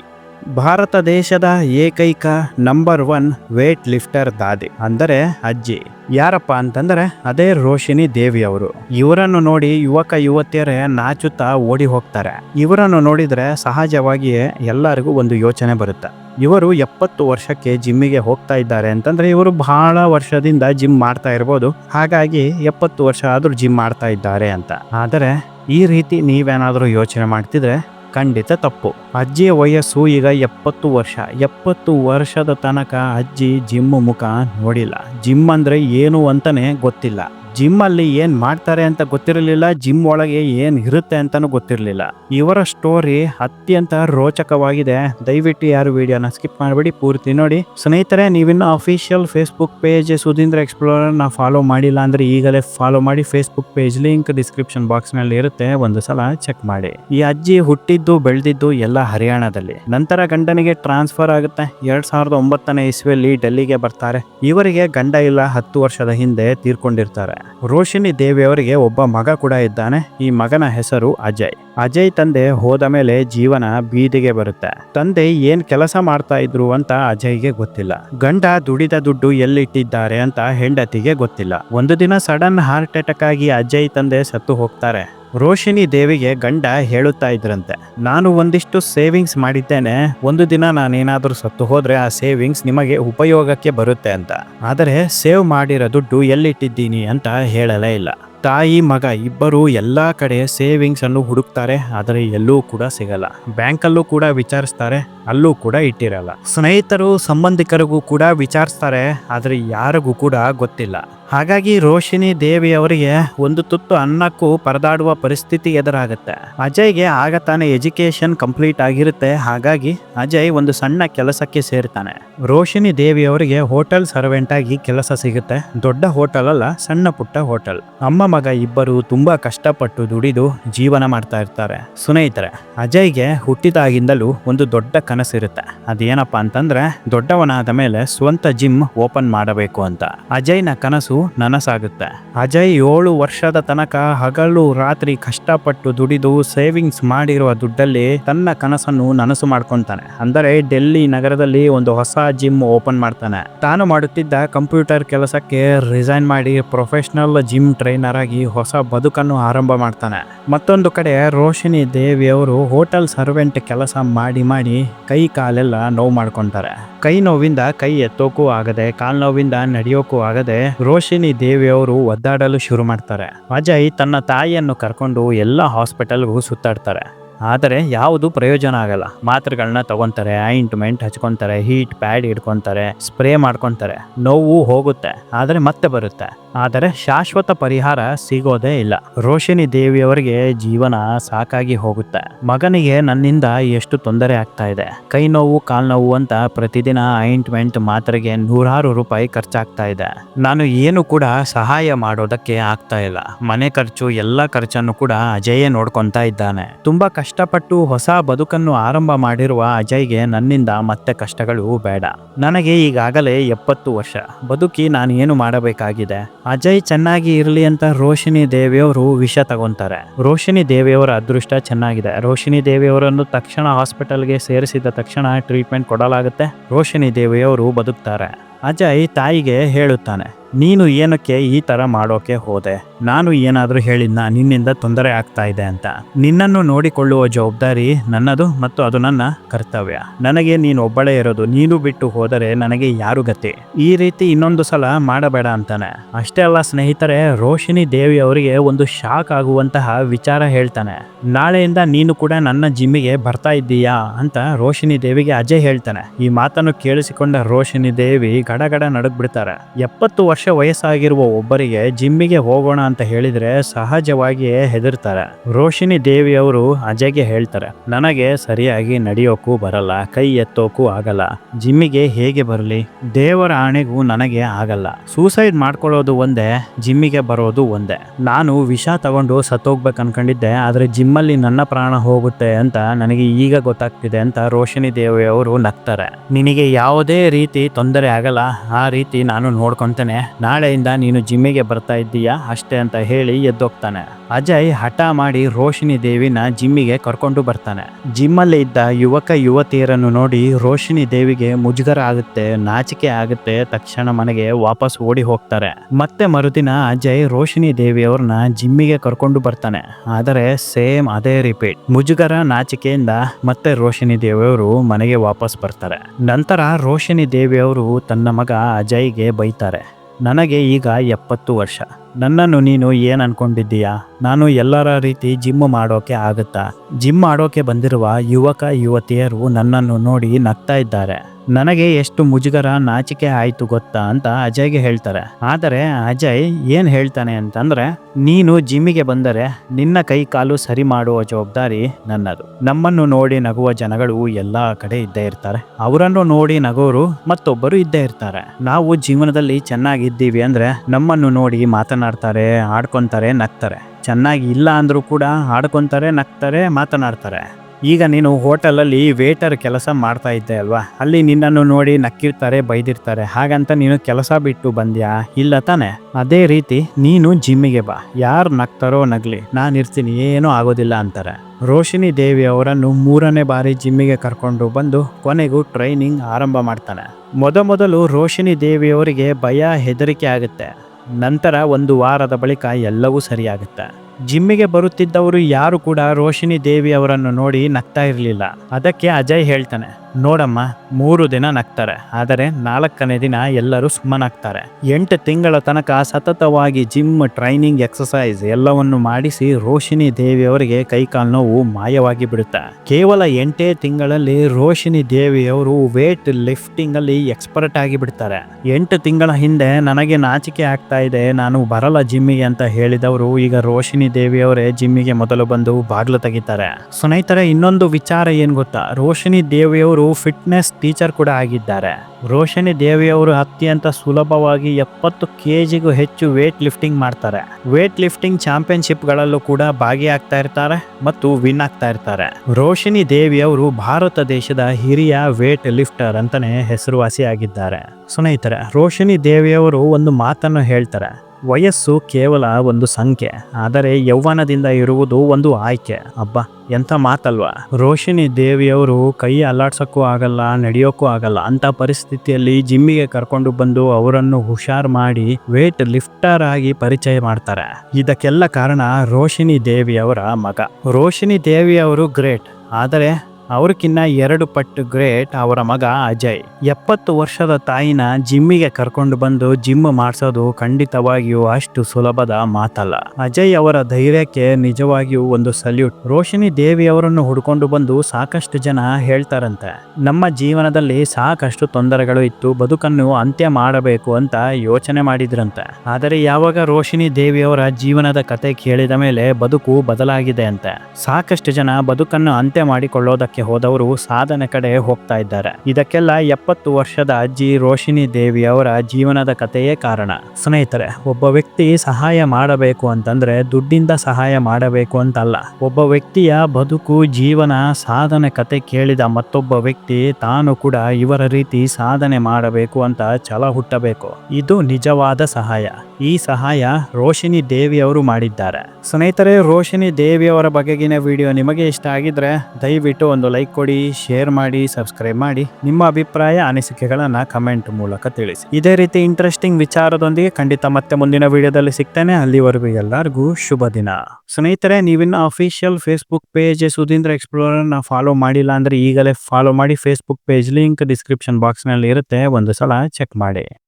ಭಾರತ ದೇಶದ ಏಕೈಕ ನಂಬರ್ ಒನ್ ವೇಟ್ ಲಿಫ್ಟರ್ ದಾದಿ, ಅಂದರೆ ಅಜ್ಜಿ. ಯಾರಪ್ಪ ಅಂತಂದ್ರೆ ಅದೇ ರೋಶಿನಿ ದೇವಿ ಅವರು ಇವರನ್ನು ನೋಡಿ ಯುವಕ ಯುವತಿಯರೇ ನಾಚುತ್ತಾ ಓಡಿ ಹೋಗ್ತಾರೆ. ಇವರನ್ನು ನೋಡಿದ್ರೆ ಸಹಜವಾಗಿಯೇ ಎಲ್ಲರಿಗೂ ಒಂದು ಯೋಚನೆ ಬರುತ್ತೆ. ಇವರು ಎಪ್ಪತ್ತು ವರ್ಷಕ್ಕೆ ಜಿಮ್ಮಿಗೆ ಹೋಗ್ತಾ ಇದ್ದಾರೆ ಅಂತಂದ್ರೆ ಇವರು ಬಹಳ ವರ್ಷದಿಂದ ಜಿಮ್ ಮಾಡ್ತಾ ಇರ್ಬೋದು. ಹಾಗಾಗಿ ಎಪ್ಪತ್ತು ವರ್ಷ ಆದ್ರೂ ಜಿಮ್ ಮಾಡ್ತಾ ಇದ್ದಾರೆ ಅಂತ. ಆದರೆ ಈ ರೀತಿ ನೀವೇನಾದರೂ ಯೋಚನೆ ಮಾಡ್ತಿದ್ರೆ ಖಂಡಿತ ತಪ್ಪು. ಅಜ್ಜಿಯ ವಯಸ್ಸು ಈಗ ಎಪ್ಪತ್ತು ವರ್ಷ. ಎಪ್ಪತ್ತು ವರ್ಷದ ತನಕ ಅಜ್ಜಿ ಜಿಮ್ ಮುಖ ನೋಡಿಲ್ಲ. ಜಿಮ್ ಅಂದ್ರೆ ಏನು ಅಂತಾನೆ ಗೊತ್ತಿಲ್ಲ. ಜಿಮ್ ಅಲ್ಲಿ ಏನ್ ಮಾಡ್ತಾರೆ ಅಂತ ಗೊತ್ತಿರಲಿಲ್ಲ, ಜಿಮ್ ಒಳಗೆ ಏನ್ ಇರುತ್ತೆ ಅಂತಾನು ಗೊತ್ತಿರಲಿಲ್ಲ. ಇವರ ಸ್ಟೋರಿ ಅತ್ಯಂತ ರೋಚಕವಾಗಿದೆ. ದಯವಿಟ್ಟು ಯಾರು ವಿಡಿಯೋನ ಸ್ಕಿಪ್ ಮಾಡಬೇಡಿ, ಪೂರ್ತಿ ನೋಡಿ. ಸ್ನೇಹಿತರೆ, ನೀವಿನ್ನು ಅಫಿಷಿಯಲ್ ಫೇಸ್ಬುಕ್ ಪೇಜ್ ಸುಧೀಂದ್ರ ಎಕ್ಸ್ಪ್ಲೋರರ್ನ ಫಾಲೋ ಮಾಡಿಲ್ಲ ಅಂದ್ರೆ ಈಗಲೇ ಫಾಲೋ ಮಾಡಿ. ಫೇಸ್ಬುಕ್ ಪೇಜ್ ಲಿಂಕ್ ಡಿಸ್ಕ್ರಿಪ್ಷನ್ ಬಾಕ್ಸ್ನಲ್ಲಿ ಇರುತ್ತೆ. ಒಂದು ಸಲ ಚೆಕ್ ಮಾಡಿ. ಈ ಅಜ್ಜಿ ಹುಟ್ಟಿದ್ದು, ಬೆಳೆದಿದ್ದು ಎಲ್ಲ ಹರಿಯಾಣದಲ್ಲಿ. ನಂತರ ಗಂಡನಿಗೆ ಟ್ರಾನ್ಸ್ಫರ್ ಆಗುತ್ತೆ. ಎರಡ್ ಸಾವಿರದ ಒಂಬತ್ತನೇ ಇಸ್ವಿಯಲ್ಲಿ ಡೆಲ್ಲಿಗೆ ಬರ್ತಾರೆ. ಇವರಿಗೆ ಗಂಡ ಇಲ್ಲ, ಹತ್ತು ವರ್ಷದ ಹಿಂದೆ ತೀರ್ಕೊಂಡಿರ್ತಾರೆ. ರೋಶಿನಿ ದೇವಿಯವರಿಗೆ ಒಬ್ಬ ಮಗ ಕೂಡ ಇದ್ದಾನೆ. ಈ ಮಗನ ಹೆಸರು ಅಜಯ್. ಅಜಯ್ ತಂದೆ ಹೋದ ಮೇಲೆ ಜೀವನ ಬೀದಿಗೆ ಬರುತ್ತೆ. ತಂದೆ ಏನ್ ಕೆಲಸ ಮಾಡ್ತಾ ಇದ್ರು ಅಂತ ಅಜಯ್ಗೆ ಗೊತ್ತಿಲ್ಲ. ಗಂಡ ದುಡಿದ ದುಡ್ಡು ಎಲ್ಲಿಟ್ಟಿದ್ದಾರೆ ಅಂತ ಹೆಂಡತಿಗೆ ಗೊತ್ತಿಲ್ಲ. ಒಂದು ದಿನ ಸಡನ್ ಹಾರ್ಟ್ ಅಟ್ಯಾಕ್ ಆಗಿ ಅಜಯ್ ತಂದೆ ಸತ್ತು ಹೋಗ್ತಾರೆ. ರೋಶಿನಿ ದೇವಿಗೆ ಗಂಡ ಹೇಳುತ್ತಾ ಇದ್ರಂತೆ, ನಾನು ಒಂದಿಷ್ಟು ಸೇವಿಂಗ್ಸ್ ಮಾಡಿದ್ದೇನೆ, ಒಂದು ದಿನ ನಾನೇನಾದರೂ ಸತ್ತು ಹೋದ್ರೆ ಆ ಸೇವಿಂಗ್ಸ್ ನಿಮಗೆ ಉಪಯೋಗಕ್ಕೆ ಬರುತ್ತೆ ಅಂತ. ಆದರೆ ಸೇವ್ ಮಾಡಿರೋ ದುಡ್ಡು ಎಲ್ಲಿಟ್ಟಿದ್ದೀನಿ ಅಂತ ಹೇಳಲೇ ಇಲ್ಲ. ತಾಯಿ, ಮಗ ಇಬ್ಬರು ಎಲ್ಲ ಕಡೆ ಸೇವಿಂಗ್ಸ್ ಅನ್ನು ಹುಡುಕ್ತಾರೆ. ಆದರೆ ಎಲ್ಲೂ ಕೂಡ ಸಿಗಲ್ಲ. ಬ್ಯಾಂಕಲ್ಲೂ ಕೂಡ ವಿಚಾರಿಸ್ತಾರೆ. ಅಲ್ಲೂ ಕೂಡ ಇಟ್ಟಿರಲ್ಲ. ಸ್ನೇಹಿತರು, ಸಂಬಂಧಿಕರಿಗೂ ಕೂಡ ವಿಚಾರಿಸ್ತಾರೆ. ಆದರೆ ಯಾರಿಗೂ ಕೂಡ ಗೊತ್ತಿಲ್ಲ. ಹಾಗಾಗಿ ರೋಶಿನಿ ದೇವಿ ಅವರಿಗೆ ಒಂದು ತುತ್ತು ಅನ್ನಕ್ಕೂ ಪರದಾಡುವ ಪರಿಸ್ಥಿತಿ ಎದುರಾಗುತ್ತೆ. ಅಜಯ್ಗೆ ಆಗ ತಾನೇ ಎಜುಕೇಶನ್ ಕಂಪ್ಲೀಟ್ ಆಗಿರುತ್ತೆ. ಹಾಗಾಗಿ ಅಜಯ್ ಒಂದು ಸಣ್ಣ ಕೆಲಸಕ್ಕೆ ಸೇರ್ತಾನೆ. ರೋಶಿನಿ ದೇವಿ ಅವರಿಗೆ ಹೋಟೆಲ್ ಸರ್ವೆಂಟ್ ಆಗಿ ಕೆಲಸ ಸಿಗುತ್ತೆ. ದೊಡ್ಡ ಹೋಟೆಲ್ ಅಲ್ಲ, ಸಣ್ಣ ಪುಟ್ಟ ಹೋಟೆಲ್ ಅಮ್ಮ ಮಗ ಇಬ್ಬರು ತುಂಬಾ ಕಷ್ಟಪಟ್ಟು ದುಡಿದು ಜೀವನ ಮಾಡ್ತಾ ಇರ್ತಾರೆ. ಸ್ನೇಹಿತರೆ, ಅಜಯ್ಗೆ ಹುಟ್ಟಿದಾಗಿಂದಲೂ ಒಂದು ದೊಡ್ಡ ಕನಸಿರುತ್ತೆ. ಅದೇನಪ್ಪ ಅಂತಂದ್ರೆ, ದೊಡ್ಡವನಾದ ಮೇಲೆ ಸ್ವಂತ ಜಿಮ್ ಓಪನ್ ಮಾಡಬೇಕು ಅಂತ. ಅಜಯ್ನ ಕನಸು ನನಸಾಗುತ್ತೆ. ಅಜಯ್ ಏಳು ವರ್ಷದ ತನಕ ಹಗಲು ರಾತ್ರಿ ಕಷ್ಟಪಟ್ಟು ದುಡಿದು ಸೇವಿಂಗ್ಸ್ ಮಾಡಿರುವ ದುಡ್ಡಲ್ಲಿ ತನ್ನ ಕನಸನ್ನು ನನಸು ಮಾಡ್ಕೊಂತಾನೆ. ಅಂದರೆ, ಡೆಲ್ಲಿ ನಗರದಲ್ಲಿ ಒಂದು ಹೊಸ ಜಿಮ್ ಓಪನ್ ಮಾಡ್ತಾನೆ. ತಾನು ಮಾಡುತ್ತಿದ್ದ ಕಂಪ್ಯೂಟರ್ ಕೆಲಸಕ್ಕೆ ರಿಸೈನ್ ಮಾಡಿ ಪ್ರೊಫೆಷನಲ್ ಜಿಮ್ ಟ್ರೈನರ್ ಆಗಿ ಹೊಸ ಬದುಕನ್ನು ಆರಂಭ ಮಾಡ್ತಾನೆ. ಮತ್ತೊಂದು ಕಡೆ ರೋಶಿನಿ ದೇವಿಯವರು ಹೋಟೆಲ್ ಸರ್ವೆಂಟ್ ಕೆಲಸ ಮಾಡಿ ಮಾಡಿ ಕೈ ಕಾಲೆಲ್ಲ ನೋವು ಮಾಡ್ಕೊಂತಾರೆ. ಕೈ ನೋವಿಂದ ಕೈ ಎತ್ತೋಕ್ಕೂ ಆಗದೆ, ಕಾಲ್ ನೋವಿಂದ ನಡೆಯೋಕ್ಕೂ ಆಗದೆ ರೋಶಿನಿ ದೇವಿಯವರು ಒದ್ದಾಡಲು ಶುರು ಮಾಡ್ತಾರೆ. ಅಜಯ್ ತನ್ನ ತಾಯಿಯನ್ನು ಕರ್ಕೊಂಡು ಎಲ್ಲ ಹಾಸ್ಪಿಟಲ್ಗೂ ಸುತ್ತಾಡ್ತಾರೆ. ಆದರೆ ಯಾವುದು ಪ್ರಯೋಜನ ಆಗಲ್ಲ. ಮಾತ್ರೆಗಳನ್ನ ತಗೊಂತಾರೆ ಆಯಿಂಟ್ಮೆಂಟ್ ಹಚ್ಕೊಂತಾರೆ ಹೀಟ್ ಪ್ಯಾಡ್ ಇಟ್ಕೊಂತಾರೆ ಸ್ಪ್ರೇ ಮಾಡ್ಕೊಂತಾರೆ. ನೋವು ಹೋಗುತ್ತೆ, ಆದರೆ ಮತ್ತೆ ಬರುತ್ತೆ. ಆದರೆ ಶಾಶ್ವತ ಪರಿಹಾರ ಸಿಗೋದೇ ಇಲ್ಲ. ರೋಶಿನಿ ದೇವಿಯವರಿಗೆ ಜೀವನ ಸಾಕಾಗಿ ಹೋಗುತ್ತೆ. ಮಗನಿಗೆ ನನ್ನಿಂದ ಎಷ್ಟು ತೊಂದರೆ ಆಗ್ತಾ ಇದೆ? ಕೈ ನೋವು ಕಾಲ್ ನೋವು ಅಂತ ಪ್ರತಿದಿನ ಅಯಿಂಟ್ಮೆಂಟ್ ಮಾತ್ರೆಗೆ ನೂರಾರು ರೂಪಾಯಿ ಖರ್ಚಾಗ್ತಾ ಇದೆ. ನಾನು ಏನು ಕೂಡ ಸಹಾಯ ಮಾಡೋದಕ್ಕೆ ಆಗ್ತಾ ಇಲ್ಲ. ಮನೆ ಖರ್ಚು, ಎಲ್ಲ ಖರ್ಚನ್ನು ಕೂಡ ಅಜಯೇ ನೋಡ್ಕೊಂತಾ ಇದ್ದಾನೆ. ತುಂಬಾ ಕಷ್ಟಪಟ್ಟು ಹೊಸ ಬದುಕನ್ನು ಆರಂಭ ಮಾಡಿರುವ ಅಜಯ್ಗೆ ನನ್ನಿಂದ ಮತ್ತೆ ಕಷ್ಟಗಳು ಬೇಡ. ನನಗೆ ಈಗಾಗಲೇ ಎಪ್ಪತ್ತು ವರ್ಷ. ಬದುಕಿ ನಾನು ಏನು ಮಾಡಬೇಕಾಗಿದೆ? ಅಜಯ್ ಚೆನ್ನಾಗಿ ಇರಲಿ ಅಂತ ರೋಶಿನಿ ದೇವಿಯವರು ವಿಷ ತಗೊಂತಾರೆ. ರೋಶಿನಿ ದೇವಿಯವರ ಅದೃಷ್ಟ ಚೆನ್ನಾಗಿದೆ. ರೋಶಿನಿ ದೇವಿಯವರನ್ನು ತಕ್ಷಣ ಹಾಸ್ಪಿಟಲ್ಗೆ ಸೇರಿಸಿದ ತಕ್ಷಣ ಟ್ರೀಟ್ಮೆಂಟ್ ಕೊಡಲಾಗುತ್ತೆ. ರೋಶಿನಿ ದೇವಿಯವರು ಬದುಕ್ತಾರೆ. ಅಜಯ್ ತಾಯಿಗೆ ಹೇಳುತ್ತಾನೆ ನೀನು ಏನಕ್ಕೆ ಈ ತರ ಮಾಡೋಕೆ ಹೋದೆ? ನಾನು ಏನಾದರೂ ಹೇಳಿದ್ನ? ನಿನ್ನಿಂದ ತೊಂದರೆ ಆಗ್ತಾ ಇದೆ ಅಂತ. ನಿನ್ನನ್ನು ನೋಡಿಕೊಳ್ಳುವ ಜವಾಬ್ದಾರಿ ನನ್ನದು ಮತ್ತು ಅದು ನನ್ನ ಕರ್ತವ್ಯ. ನನಗೆ ನೀನು ಒಬ್ಬಳೇ ಇರೋದು. ನೀನು ಬಿಟ್ಟು ಹೋದರೆ ನನಗೆ ಯಾರು ಗತಿ? ಈ ರೀತಿ ಇನ್ನೊಂದು ಸಲ ಮಾಡಬೇಡ ಅಂತಾನೆ. ಅಷ್ಟೇ ಅಲ್ಲ ಸ್ನೇಹಿತರೆ ರೋಶಿನಿ ದೇವಿ ಅವರಿಗೆ ಒಂದು ಶಾಕ್ ಆಗುವಂತಹ ವಿಚಾರ ಹೇಳ್ತಾನೆ. ನಾಳೆಯಿಂದ ನೀನು ಕೂಡ ನನ್ನ ಜಿಮ್ಮಿಗೆ ಬರ್ತಾ ಇದ್ದೀಯಾ ಅಂತ ರೋಶಿನಿ ದೇವಿಗೆ ಅಜಯ್ ಹೇಳ್ತಾನೆ. ಈ ಮಾತನ್ನು ಕೇಳಿಸಿಕೊಂಡ ರೋಶಿನಿ ದೇವಿ ಗಡಗಡ ನಡಗ್ಬಿಡ್ತಾರೆ. ಎಪ್ಪತ್ತು ವರ್ಷ ವಯಸ್ಸಾಗಿರುವ ಒಬ್ಬರಿಗೆ ಜಿಮ್ಮಿಗೆ ಹೋಗೋಣ ಅಂತ ಹೇಳಿದ್ರೆ ಸಹಜವಾಗಿಯೇ ಹೆದರ್ತಾರೆ. ರೋಶಿನಿ ದೇವಿ ಅವರು ಅಜಯ್ಗೆ ಹೇಳ್ತಾರೆ, ನನಗೆ ಸರಿಯಾಗಿ ನಡೆಯೋಕ್ಕೂ ಬರಲ್ಲ, ಕೈ ಎತ್ತೋಕ್ಕೂ ಆಗಲ್ಲ. ಜಿಮ್ಮಿಗೆ ಹೇಗೆ ಬರಲಿ? ದೇವರ ಆಣೆಗೂ ನನಗೆ ಆಗಲ್ಲ. ಸೂಸೈಡ್ ಮಾಡ್ಕೊಳ್ಳೋದು ಒಂದೇ, ಜಿಮ್ಮಿಗೆ ಬರೋದು ಒಂದೇ. ನಾನು ವಿಷ ತಗೊಂಡು ಸತ್ತೋಗ್ಬೇಕು ಅನ್ಕೊಂಡಿದ್ದೆ, ಆದ್ರೆ ಜಿಮ್ಮಲ್ಲಿ ನನ್ನ ಪ್ರಾಣ ಹೋಗುತ್ತೆ ಅಂತ ನನಗೆ ಈಗ ಗೊತ್ತಾಗ್ತಿದೆ ಅಂತ ರೋಶಿನಿ ದೇವಿ ಅವರು ನಗ್ತಾರೆ. ನಿನಗೆ ಯಾವುದೇ ರೀತಿ ತೊಂದರೆ ಆಗಲ್ಲ, ಆ ರೀತಿ ನಾನು ನೋಡ್ಕೊಂತೇನೆ. ನಾಳೆಯಿಂದ ನೀನು ಜಿಮ್ಮಿಗೆ ಬರ್ತಾ ಇದ್ದೀಯಾ? ಅಷ್ಟೇ ಅಂತ ಹೇಳಿ ಎದ್ದೋಗ್ತಾನೆ. ಅಜಯ್ ಹಠ ಮಾಡಿ ರೋಶಿನಿ ದೇವಿನ ಜಿಮ್ಮಿಗೆ ಕರ್ಕೊಂಡು ಬರ್ತಾನೆ. ಜಿಮ್ಮಲ್ಲಿ ಇದ್ದ ಯುವಕ ಯುವತಿಯರನ್ನು ನೋಡಿ ರೋಶಿನಿ ದೇವಿಗೆ ಮುಜುಗರ ಆಗುತ್ತೆ, ನಾಚಿಕೆ ಆಗುತ್ತೆ, ತಕ್ಷಣ ಮನೆಗೆ ವಾಪಸ್ ಓಡಿ ಹೋಗ್ತಾರೆ. ಮತ್ತೆ ಮರುದಿನ ಅಜಯ್ ರೋಶಿನಿ ದೇವಿಯವ್ರನ್ನ ಜಿಮ್ಮಿಗೆ ಕರ್ಕೊಂಡು ಬರ್ತಾನೆ. ಆದರೆ ಸೇಮ್ ಅದೇ ರಿಪೀಟ್. ಮುಜುಗರ, ನಾಚಿಕೆಯಿಂದ ಮತ್ತೆ ರೋಶಿನಿ ದೇವಿಯವರು ಮನೆಗೆ ವಾಪಸ್ ಬರ್ತಾರೆ. ನಂತರ ರೋಶಿನಿ ದೇವಿಯವರು ತನ್ನ ಮಗ ಅಜಯ್ಗೆ ಬೈತಾರೆ. ನನಗೆ ಈಗ ಎಪ್ಪತ್ತು ವರ್ಷ. ನನ್ನನ್ನು ನೀನು ಏನು ಅನ್ಕೊಂಡಿದ್ದೀಯಾ? ನಾನು ಎಲ್ಲರ ರೀತಿ ಜಿಮ್ ಮಾಡೋಕೆ ಆಗುತ್ತಾ? ಜಿಮ್ ಮಾಡೋಕೆ ಬಂದಿರುವ ಯುವಕ, ಯುವತಿಯರು ನನ್ನನ್ನು ನೋಡಿ ನಗ್ತಾ ಇದ್ದಾರೆ. ನನಗೆ ಎಷ್ಟು ಮುಜುಗರ ನಾಚಿಕೆ ಆಯಿತು ಗೊತ್ತಾ ಅಂತ ಅಜಯ್ಗೆ ಹೇಳ್ತಾರೆ. ಆದರೆ ಅಜಯ್ ಏನು ಹೇಳ್ತಾನೆ ಅಂತಂದ್ರೆ, ನೀನು ಜಿಮ್ಮಿಗೆ ಬಂದರೆ ನಿನ್ನ ಕೈ ಕಾಲು ಸರಿ ಮಾಡುವ ಜವಾಬ್ದಾರಿ ನನ್ನದು. ನಮ್ಮನ್ನು ನೋಡಿ ನಗುವ ಜನಗಳು ಎಲ್ಲಾ ಕಡೆ ಇದ್ದೇ ಇರ್ತಾರೆ. ಅವರನ್ನು ನೋಡಿ ನಗೋರು ಮತ್ತೊಬ್ಬರು ಇದ್ದೇ ಇರ್ತಾರೆ. ನಾವು ಜೀವನದಲ್ಲಿ ಚೆನ್ನಾಗಿದ್ದೀವಿ ಅಂದ್ರೆ ನಮ್ಮನ್ನು ನೋಡಿ ಮಾತನಾಡ್ತಾರೆ, ಆಡ್ಕೊಂತಾರೆ, ನಗ್ತಾರೆ. ಚೆನ್ನಾಗಿ ಇಲ್ಲ ಅಂದ್ರೂ ಕೂಡ ಆಡ್ಕೊಂತಾರೆ, ನಗ್ತಾರೆ, ಮಾತನಾಡ್ತಾರೆ. ಈಗ ನೀನು ಹೋಟೆಲಲ್ಲಿ ವೇಟರ್ ಕೆಲಸ ಮಾಡ್ತಾ ಇದ್ದೆ ಅಲ್ವಾ? ಅಲ್ಲಿ ನಿನ್ನನ್ನು ನೋಡಿ ನಕ್ಕಿರ್ತಾರೆ, ಬೈದಿರ್ತಾರೆ. ಹಾಗಂತ ನೀನು ಕೆಲಸ ಬಿಟ್ಟು ಬಂದ್ಯಾ? ಇಲ್ಲ ತಾನೆ. ಅದೇ ರೀತಿ ನೀನು ಜಿಮ್ಮಿಗೆ ಬಾ. ಯಾರು ನಗ್ತಾರೋ ನಗ್ಲಿ. ನಾನು ಇರ್ತೀನಿ ಏನೂ ಆಗೋದಿಲ್ಲ ಅಂತಾರೆ. ರೋಶಿನಿ ದೇವಿ ಅವರನ್ನು ಮೂರನೇ ಬಾರಿ ಜಿಮ್ಮಿಗೆ ಕರ್ಕೊಂಡು ಬಂದು ಕೊನೆಗೂ ಟ್ರೈನಿಂಗ್ ಆರಂಭ ಮಾಡ್ತಾನೆ. ಮೊದಮೊದಲು ರೋಶಿನಿ ದೇವಿಯವರಿಗೆ ಭಯ ಹೆದರಿಕೆ ಆಗುತ್ತೆ. ನಂತರ ಒಂದು ವಾರದ ಬಳಿಕ ಎಲ್ಲವೂ ಸರಿಯಾಗುತ್ತೆ. ಜಿಮ್ಮಿಗೆ ಬರುತ್ತಿದ್ದವರು ಯಾರು ಕೂಡ ರೋಶಿನಿ ದೇವಿ ಅವರನ್ನು ನೋಡಿ ನಗ್ತಾ ಇರಲಿಲ್ಲ. ಅದಕ್ಕೆ ಅಜಯ್ ಹೇಳ್ತಾನೆ. ನೋಡಮ್ಮ, ಮೂರು ದಿನ ನಗ್ತಾರೆ, ಆದರೆ ನಾಲ್ಕನೇ ದಿನ ಎಲ್ಲರೂ ಸುಮ್ಮನಾಗ್ತಾರೆ. ಎಂಟು ತಿಂಗಳ ತನಕ ಸತತವಾಗಿ ಜಿಮ್, ಟ್ರೈನಿಂಗ್ ಎಕ್ಸಸೈಸ್ ಎಲ್ಲವನ್ನು ಮಾಡಿಸಿ ರೋಶಿನಿ ದೇವಿಯವರಿಗೆ ಕೈಕಾಲು ನೋವು ಮಾಯವಾಗಿ ಬಿಡುತ್ತೆ ಕೇವಲ ಎಂಟೇ ತಿಂಗಳಲ್ಲಿ ರೋಶಿನಿ ದೇವಿಯವರು ವೇಟ್ ಲಿಫ್ಟಿಂಗ್ ಅಲ್ಲಿ ಎಕ್ಸ್ಪರ್ಟ್ ಆಗಿ ಬಿಡ್ತಾರೆ ಎಂಟು ತಿಂಗಳ ಹಿಂದೆ ನನಗೆ ನಾಚಿಕೆ ಆಗ್ತಾ ಇದೆ, ನಾನು ಬರಲ್ಲ ಜಿಮ್ಮಿಗೆ ಅಂತ ಹೇಳಿದವರು ಈಗ ರೋಶಿನಿ ದೇವಿಯವರೇ ಜಿಮ್ಮಿಗೆ ಮೊದಲು ಬಂದು ಬಾಗ್ಲು ತೆಗಿತಾರೆ. ಸ್ನೇಹಿತರೆ, ಇನ್ನೊಂದು ವಿಚಾರ ಏನ್ ಗೊತ್ತಾ? ರೋಶಿನಿ ದೇವಿಯವರು ಫಿಟ್ನೆಸ್ ಟೀಚರ್ ಕೂಡ ಆಗಿದ್ದಾರೆ. ರೋಷನಿ ದೇವಿಯವರು ಅತ್ಯಂತ ಸುಲಭವಾಗಿ ಎಪ್ಪತ್ತು ಕೆಜಿಗೂ ಹೆಚ್ಚು ವೇಟ್ ಲಿಫ್ಟಿಂಗ್ ಮಾಡ್ತಾರೆ. ವೇಟ್ ಲಿಫ್ಟಿಂಗ್ ಚಾಂಪಿಯನ್ಶಿಪ್ಗಳಲ್ಲೂ ಕೂಡ ಭಾಗಿಯಾಗ್ತಾ ಇರ್ತಾರೆ ಮತ್ತು ವಿನ್ ಆಗ್ತಾ ಇರ್ತಾರೆ. ರೋಶಿನಿ ದೇವಿಯವರು ಭಾರತ ದೇಶದ ಹಿರಿಯ ವೇಟ್ ಲಿಫ್ಟರ್ ಅಂತಾನೆ ಹೆಸರುವಾಸಿಯಾಗಿದ್ದಾರೆ. ಸ್ನೇಹಿತರೆ ರೋಶಿನಿ ದೇವಿಯವರು ಒಂದು ಮಾತನ್ನು ಹೇಳ್ತಾರೆ. ವಯಸ್ಸು ಕೇವಲ ಒಂದು ಸಂಖ್ಯೆ, ಆದರೆ ಯೌವನದಿಂದ ಇರುವುದು ಒಂದು ಆಯ್ಕೆ. ಅಬ್ಬ, ಎಂಥ ಮಾತಲ್ವಾ? ರೋಶಿನಿ ದೇವಿಯವರು ಕೈ ಅಲ್ಲಾಡ್ಸೋಕ್ಕೂ ಆಗಲ್ಲ, ನಡೆಯೋಕ್ಕೂ ಆಗಲ್ಲ. ಅಂತ ಪರಿಸ್ಥಿತಿಯಲ್ಲಿ ಜಿಮ್ಮಿಗೆ ಕರ್ಕೊಂಡು ಬಂದು ಅವರನ್ನು ಹುಷಾರ್ ಮಾಡಿ ವೇಟ್ ಲಿಫ್ಟರ್ ಆಗಿ ಪರಿಚಯ ಮಾಡ್ತಾರೆ. ಇದಕ್ಕೆಲ್ಲ ಕಾರಣ ರೋಶಿನಿ ದೇವಿಯವರ ಮಗ. ರೋಶಿನಿ ದೇವಿಯವರು ಗ್ರೇಟ್, ಆದರೆ ಅವ್ರಕ್ಕಿನ್ನ ಎರಡು ಪಟ್ಟು ಗ್ರೇಟ್ ಅವರ ಮಗ ಅಜಯ್. ಎಪ್ಪತ್ತು ವರ್ಷದ ತಾಯಿನ ಜಿಮ್ಮಿಗೆ ಕರ್ಕೊಂಡು ಬಂದು ಜಿಮ್ ಮಾಡಿಸೋದು ಖಂಡಿತವಾಗಿಯೂ ಅಷ್ಟು ಸುಲಭದ ಮಾತಲ್ಲ. ಅಜಯ್ ಅವರ ಧೈರ್ಯಕ್ಕೆ ನಿಜವಾಗಿಯೂ ಒಂದು ಸಲ್ಯೂಟ್. ರೋಶಿನಿ ದೇವಿ ಅವರನ್ನು ಹುಡ್ಕೊಂಡು ಬಂದು ಸಾಕಷ್ಟು ಜನ ಹೇಳ್ತಾರಂತೆ. ನಮ್ಮ ಜೀವನದಲ್ಲಿ ಸಾಕಷ್ಟು ತೊಂದರೆಗಳು ಇತ್ತು, ಬದುಕನ್ನು ಅಂತ್ಯ ಮಾಡಬೇಕು ಅಂತ ಯೋಚನೆ ಮಾಡಿದ್ರಂತೆ. ಆದರೆ ಯಾವಾಗ ರೋಶಿನಿ ದೇವಿಯವರ ಜೀವನದ ಕತೆ ಕೇಳಿದ ಮೇಲೆ ಬದುಕು ಬದಲಾಗಿದೆ ಅಂತೆ. ಸಾಕಷ್ಟು ಜನ ಬದುಕನ್ನು ಅಂತ್ಯ ಮಾಡಿಕೊಳ್ಳೋದಕ್ಕೆ ಹೋದವರು ಸಾಧನೆ ಕಡೆ ಹೋಗ್ತಾ ಇದ್ದಾರೆ. ಇದಕ್ಕೆಲ್ಲ ಎಪ್ಪತ್ತು ವರ್ಷದ ಅಜ್ಜಿ ರೋಶಿನಿ ದೇವಿ ಅವರ ಜೀವನದ ಕಥೆಯೇ ಕಾರಣ. ಸ್ನೇಹಿತರೆ, ಒಬ್ಬ ವ್ಯಕ್ತಿ ಸಹಾಯ ಮಾಡಬೇಕು ಅಂತಂದ್ರೆ ದುಡ್ಡಿಂದ ಸಹಾಯ ಮಾಡಬೇಕು ಅಂತಲ್ಲ. ಒಬ್ಬ ವ್ಯಕ್ತಿಯ ಬದುಕು, ಜೀವನ, ಸಾಧನೆ ಕತೆ ಕೇಳಿದ ಮತ್ತೊಬ್ಬ ವ್ಯಕ್ತಿ ತಾನು ಕೂಡ ಇವರ ರೀತಿ ಸಾಧನೆ ಮಾಡಬೇಕು ಅಂತ ಛಲ ಹುಟ್ಟಬೇಕು. ಇದು ನಿಜವಾದ ಸಹಾಯ. ಈ ಸಹಾಯ ರೋಶಿನಿ ದೇವಿಯವರು ಮಾಡಿದ್ದಾರೆ. ಸ್ನೇಹಿತರೆ ರೋಶಿನಿ ದೇವಿಯವರ ಬಗೆಗಿನ ವಿಡಿಯೋ ನಿಮಗೆ ಇಷ್ಟ ಆಗಿದ್ರೆ ದಯವಿಟ್ಟು ಒಂದು ಲೈಕ್ ಕೊಡಿ ಶೇರ್ ಮಾಡಿ ಸಬ್ಸ್ಕ್ರೈಬ್ ಮಾಡಿ. ನಿಮ್ಮ ಅಭಿಪ್ರಾಯ, ಅನಿಸಿಕೆಗಳನ್ನು ಕಮೆಂಟ್ ಮೂಲಕ ತಿಳಿಸಿ. ಇದೇ ರೀತಿ ಇಂಟ್ರೆಸ್ಟಿಂಗ್ ವಿಚಾರದೊಂದಿಗೆ ಖಂಡಿತ ಮತ್ತೆ ಮುಂದಿನ ವಿಡಿಯೋದಲ್ಲಿ ಸಿಗ್ತೇನೆ. ಅಲ್ಲಿವರೆಗೂ ಎಲ್ಲರಿಗೂ ಶುಭ ದಿನ. ಸ್ನೇಹಿತರೆ, ನೀವಿನ್ನ ಅಫಿಷಿಯಲ್ ಫೇಸ್ಬುಕ್ ಪೇಜ್ ಸುಧೀಂದ್ರ ಎಕ್ಸ್ಪ್ಲೋರರ್ನ ಫಾಲೋ ಮಾಡಿಲ್ಲ ಅಂದ್ರೆ ಈಗಲೇ ಫಾಲೋ ಮಾಡಿ ಫೇಸ್ಬುಕ್ ಪೇಜ್ ಲಿಂಕ್ ಡಿಸ್ಕ್ರಿಪ್ಷನ್ ಬಾಕ್ಸ್ನಲ್ಲಿ ಇರುತ್ತೆ. ಒಂದು ಸಲ ಚೆಕ್ ಮಾಡಿ.